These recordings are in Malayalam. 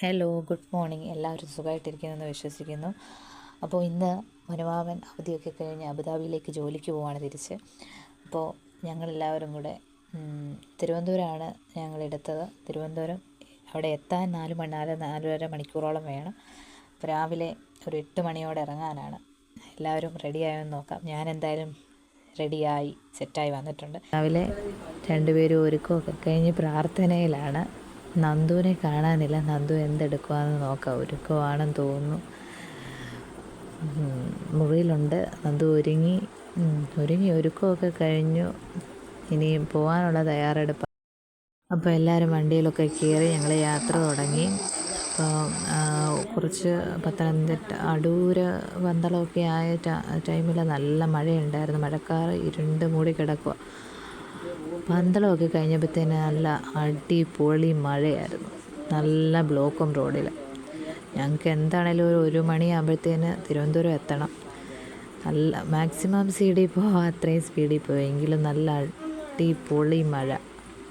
ഹലോ ഗുഡ് മോർണിംഗ് എല്ലാവരും സുഖമായിട്ടിരിക്കുന്നെന്ന് വിശ്വസിക്കുന്നു. അപ്പോൾ ഇന്ന് മനുഭാവൻ അവധിയൊക്കെ കഴിഞ്ഞ് അബുദാബിയിലേക്ക് ജോലിക്ക് പോവാണ് തിരിച്ച്. അപ്പോൾ ഞങ്ങളെല്ലാവരും കൂടെ തിരുവനന്തപുരമാണ് ഞങ്ങൾ എടുത്തത്. തിരുവനന്തപുരം അവിടെ എത്താൻ നാല് മണി നാല് നാലര മണിക്കൂറോളം വേണം. അപ്പോൾ രാവിലെ ഒരു എട്ട് മണിയോടെ ഇറങ്ങാനാണ്. എല്ലാവരും റെഡിയായോ എന്ന് നോക്കാം. ഞാൻ എന്തായാലും റെഡിയായി സെറ്റായി വന്നിട്ടുണ്ട്. രാവിലെ രണ്ടുപേരും ഒരുക്കമൊക്കെ കഴിഞ്ഞ് പ്രാർത്ഥനയിലാണ്. നന്ദുവിനെ കാണാനില്ല. നന്ദു എന്തെടുക്കുവാന്ന് നോക്കാം. ഒരുക്കുവാണെന്ന് തോന്നുന്നു. മുറിയിലുണ്ട്. നന്ദു ഒരുങ്ങി. ഒരുങ്ങി. ഒരുക്കമൊക്കെ കഴിഞ്ഞു. ഇനി പോകാനുള്ള തയ്യാറെടുപ്പ്. അപ്പോൾ എല്ലാവരും വണ്ടിയിലൊക്കെ കയറി ഞങ്ങൾ യാത്ര തുടങ്ങി. അപ്പോൾ കുറച്ച് പത്തനംതിട്ട അടൂര് പന്തളമൊക്കെ ആയ ടൈമിൽ നല്ല മഴയുണ്ടായിരുന്നു. മഴക്കാർ ഇരുണ്ട് മൂടി കിടക്കുക പന്തളമൊക്കെ കഴിഞ്ഞപ്പോഴത്തേന് നല്ല അടിപൊളി മഴയായിരുന്നു. നല്ല ബ്ലോക്കും റോഡിൽ ഞങ്ങൾക്ക് എന്താണേലും ഒരു ഒരു മണിയാകുമ്പോഴത്തേന് തിരുവനന്തപുരം എത്തണം. നല്ല മാക്സിമം സ്പീഡിൽ പോവാം അത്രയും സ്പീഡിൽ പോയി എങ്കിലും നല്ല അടിപൊളി മഴ.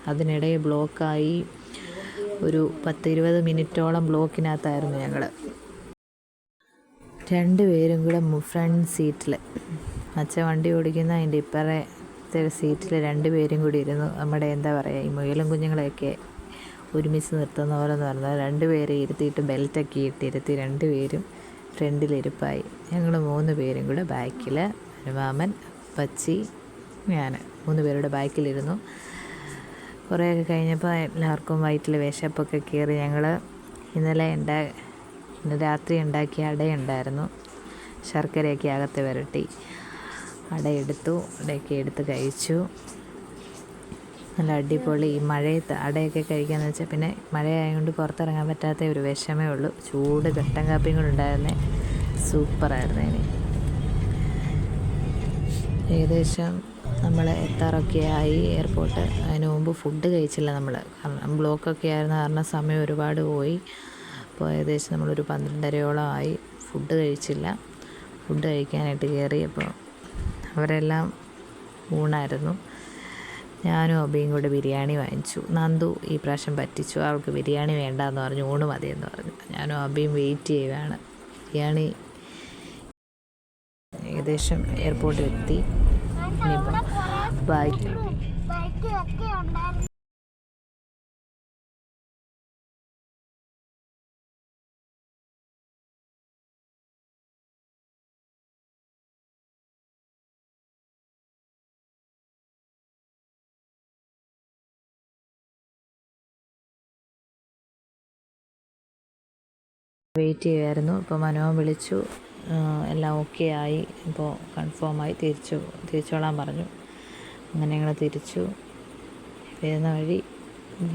അതിനിടയിൽ ബ്ലോക്കായി ഒരു പത്ത് ഇരുപത് മിനിറ്റോളം ബ്ലോക്കിനകത്തായിരുന്നു ഞങ്ങൾ രണ്ടുപേരും കൂടെ ഫ്രണ്ട് സീറ്റിൽ അച്ഛൻ വണ്ടി ഓടിക്കുന്ന അതിന്റെ ഇപ്പറത്തെ സീറ്റിൽ രണ്ട് പേരും കൂടി ഇരുന്നു. നമ്മുടെ എന്താ പറയുക ഈ മുയലും കുഞ്ഞുങ്ങളെയൊക്കെ ഒരുമിച്ച് നിർത്തുന്ന പോലെ എന്ന് പറഞ്ഞാൽ രണ്ടുപേരെ ഇരുത്തിയിട്ട് ബെൽറ്റൊക്കെ ഇട്ടിരുത്തി രണ്ടുപേരും ഫ്രണ്ടിലിരിപ്പായി ഞങ്ങൾ മൂന്ന് പേരും കൂടെ ബാക്കിൽ മാമൻ പച്ചി ഞാൻ മൂന്ന് പേരുടെ ബാക്കിലിരുന്നു കുറേയൊക്കെ കഴിഞ്ഞപ്പോൾ എല്ലാവർക്കും വയറ്റിൽ വിശപ്പൊക്കെ കയറി ഞങ്ങൾ ഇന്നലെ ഉണ്ടാ രാത്രി ഉണ്ടാക്കിയ അടയുണ്ടായിരുന്നു. ശർക്കരയൊക്കെ അകത്ത് വരട്ടി. അടയെടുത്തു അടയൊക്കെ എടുത്ത് കഴിച്ചു. നല്ല അടിപൊളി ഈ മഴയത്ത് അടയൊക്കെ കഴിക്കാന്ന് വെച്ചാൽ പിന്നെ മഴയായതുകൊണ്ട് പുറത്തിറങ്ങാൻ പറ്റാത്ത ഒരു വിഷമേ ഉള്ളൂ. ചൂട് കട്ടൻ കാപ്പിയും കൂടെ ഉണ്ടായിരുന്നേ. സൂപ്പറായിരുന്നു ഇനി. ഏകദേശം നമ്മൾ എത്താറൊക്കെ ആയി എയർപോർട്ട്. അതിന് മുമ്പ് ഫുഡ് കഴിച്ചില്ല നമ്മൾ കാരണം ബ്ലോക്കൊക്കെ ആയിരുന്ന കാരണം സമയം ഒരുപാട് പോയി. അപ്പോൾ ഏകദേശം നമ്മളൊരു പന്ത്രണ്ടരയോളം ആയി. ഫുഡ് കഴിച്ചില്ല. ഫുഡ് കഴിക്കാനായിട്ട് കയറി അപ്പോൾ അവരെല്ലാം ഊണായിരുന്നു. ഞാനും അബിയും കൂടെ ബിരിയാണി വാങ്ങിച്ചു. നന്ദു ഈ പ്രാവശ്യം പറ്റിച്ചു. അവൾക്ക് ബിരിയാണി വേണ്ടാന്ന് പറഞ്ഞു. ഊണ് മതിയെന്ന് പറഞ്ഞു. ഞാനും അബിയും വെയിറ്റ് ചെയ്യുകയാണ് ബിരിയാണി ഏകദേശം എയർപോർട്ടിൽ എത്തി. ഇനിയിപ്പോൾ ബാഗ് വെയിറ്റ് ചെയ്യുമായിരുന്നു ഇപ്പോൾ മനോഹൻ വിളിച്ചു. എല്ലാം ഓക്കെ ആയി. ഇപ്പോൾ കൺഫേമായി തിരിച്ചു തിരിച്ചോളാൻ പറഞ്ഞു. അങ്ങനെ ഞങ്ങൾ തിരിച്ചു. വരുന്ന വഴി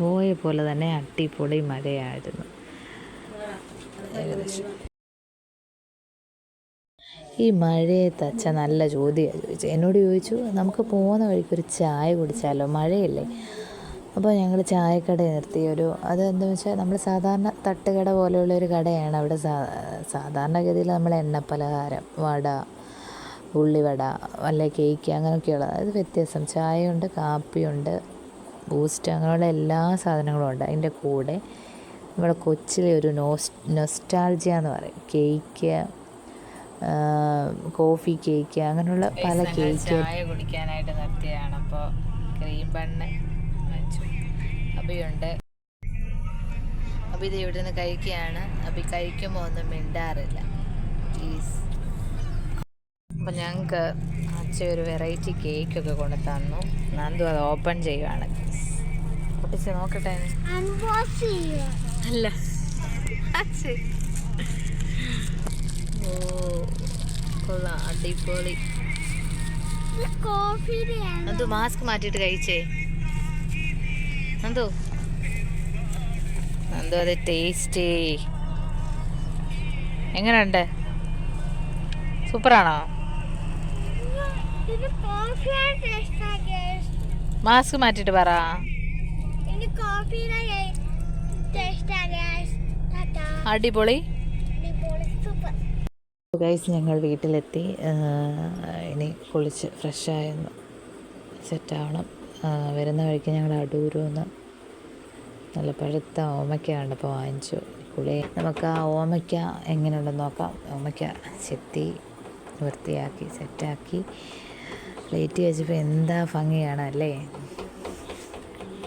പോയ പോലെ തന്നെ അടിപൊളി മഴയായിരുന്നു. ഏകദേശം. ഈ മഴയത്ത് അച്ഛൻ നല്ല ചോദ്യമാണ് ചോദിച്ചത്. എന്നോട് ചോദിച്ചു നമുക്ക് പോകുന്ന വഴിക്ക് ഒരു ചായ കുടിച്ചാലോ? മഴയല്ലേ? അപ്പോൾ ഞങ്ങൾ ചായക്കട നിർത്തി. ഒരു അതെന്താ വെച്ചാൽ നമ്മൾ സാധാരണ തട്ടുകട പോലെയുള്ള ഒരു കടയാണ് അവിടെ സാ സാധാരണഗതിയിൽ നമ്മൾ എണ്ണപ്പലഹാരം വട ഉള്ളിവട വല്ല കേക്ക് അങ്ങനെയൊക്കെയുള്ള അതായത് വ്യത്യാസം. ചായയുണ്ട് കാപ്പിയുണ്ട് ബൂസ്റ്റ് അങ്ങനെയുള്ള എല്ലാ സാധനങ്ങളും ഉണ്ട്. അതിന്റെ കൂടെ നമ്മുടെ കൊച്ചിലെ ഒരു നോസ് നൊസ്റ്റാൾജിയ എന്ന് പറയും. കേക്ക് കോഫി കേക്ക് അങ്ങനെയുള്ള പല കേക്ക് ചായ കുടിക്കാനായിട്ട് നിർത്തിയതാണ്. അപ്പോൾ ക്രീം ബണ്ണ് അബിയുണ്ട്. അബി ഇത് ഇവിടെ നിന്ന് കഴിക്കുകയാണ്. അബി കഴിക്കുമ്പോൾ ഒന്നും മിണ്ടാറില്ല. പ്ലീസ് അപ്പം ഞങ്ങൾക്ക് അച്ഛ ഒരു വെറൈറ്റി കേക്കൊക്കെ കൊണ്ട് തന്നു. നന്ദു അത് ഓപ്പൺ ചെയ്യുവാണ്. പൊട്ടിച്ച് നോക്കട്ടെ. അല്ല. ഓ കൊള്ളാം അടിപൊളി. അത് മാസ്ക് മാറ്റിയിട്ട് കഴിച്ചേ. നന്ദു നന്ദു അത് ടേസ്റ്റ് എങ്ങനെയുണ്ട്? സൂപ്പറാണോ? മാസ്ക് മാറ്റിട്ട് പറ. അടിപൊളി. അടിപൊളി. സൂപ്പർ. ഗൈസ് ഞങ്ങൾ വീട്ടിലെത്തി. ഇനി കുളിച്ച് ഫ്രഷായൊന്ന് സെറ്റാവണം വരുന്ന വഴിക്ക് ഞങ്ങൾ അടൂരിൽ നിന്ന് നല്ല പഴുത്ത ഓമയ്ക്ക കണ്ടപ്പോൾ വാങ്ങിച്ചു. കുളി നമുക്ക് ആ ഓമയ്ക്ക എങ്ങനെയുണ്ടെന്ന് നോക്കാം. ഓമയ്ക്ക ചെത്തി വൃത്തിയാക്കി സെറ്റാക്കി പ്ലേറ്റ് വെച്ചപ്പോൾ എന്താ ഭംഗിയാണ് അല്ലേ?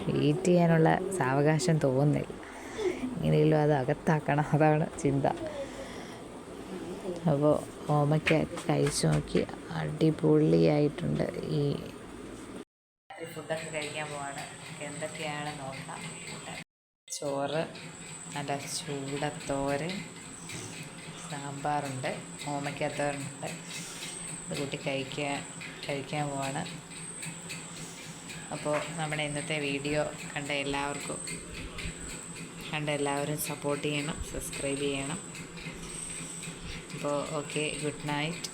വെയിറ്റ് ചെയ്യാനുള്ള സാവകാശം തോന്നുന്നില്ല. എങ്ങനെയെങ്കിലും അത് അകത്താക്കണം അതാണ് ചിന്ത. അപ്പോൾ ഓമയ്ക്ക കഴിച്ചു നോക്കി അടിപൊളിയായിട്ടുണ്ട് ഈ ഫുഡൊക്കെ കഴിക്കാൻ പോവാണ്. എന്തൊക്കെയാണ് നോക്കാം. ചോറ് നല്ല ചൂടത്തോരൻ സാമ്പാറുണ്ട് ഓമയ്ക്കത്തോരുണ്ട് അത് കൂട്ടി കഴിക്കാൻ കഴിക്കാൻ പോവാണ്. അപ്പോൾ നമ്മുടെ ഇന്നത്തെ വീഡിയോ കണ്ട എല്ലാവർക്കും കണ്ട എല്ലാവരും സപ്പോർട്ട് ചെയ്യണം സബ്സ്ക്രൈബ് ചെയ്യണം. അപ്പോൾ ഓക്കെ ഗുഡ് നൈറ്റ്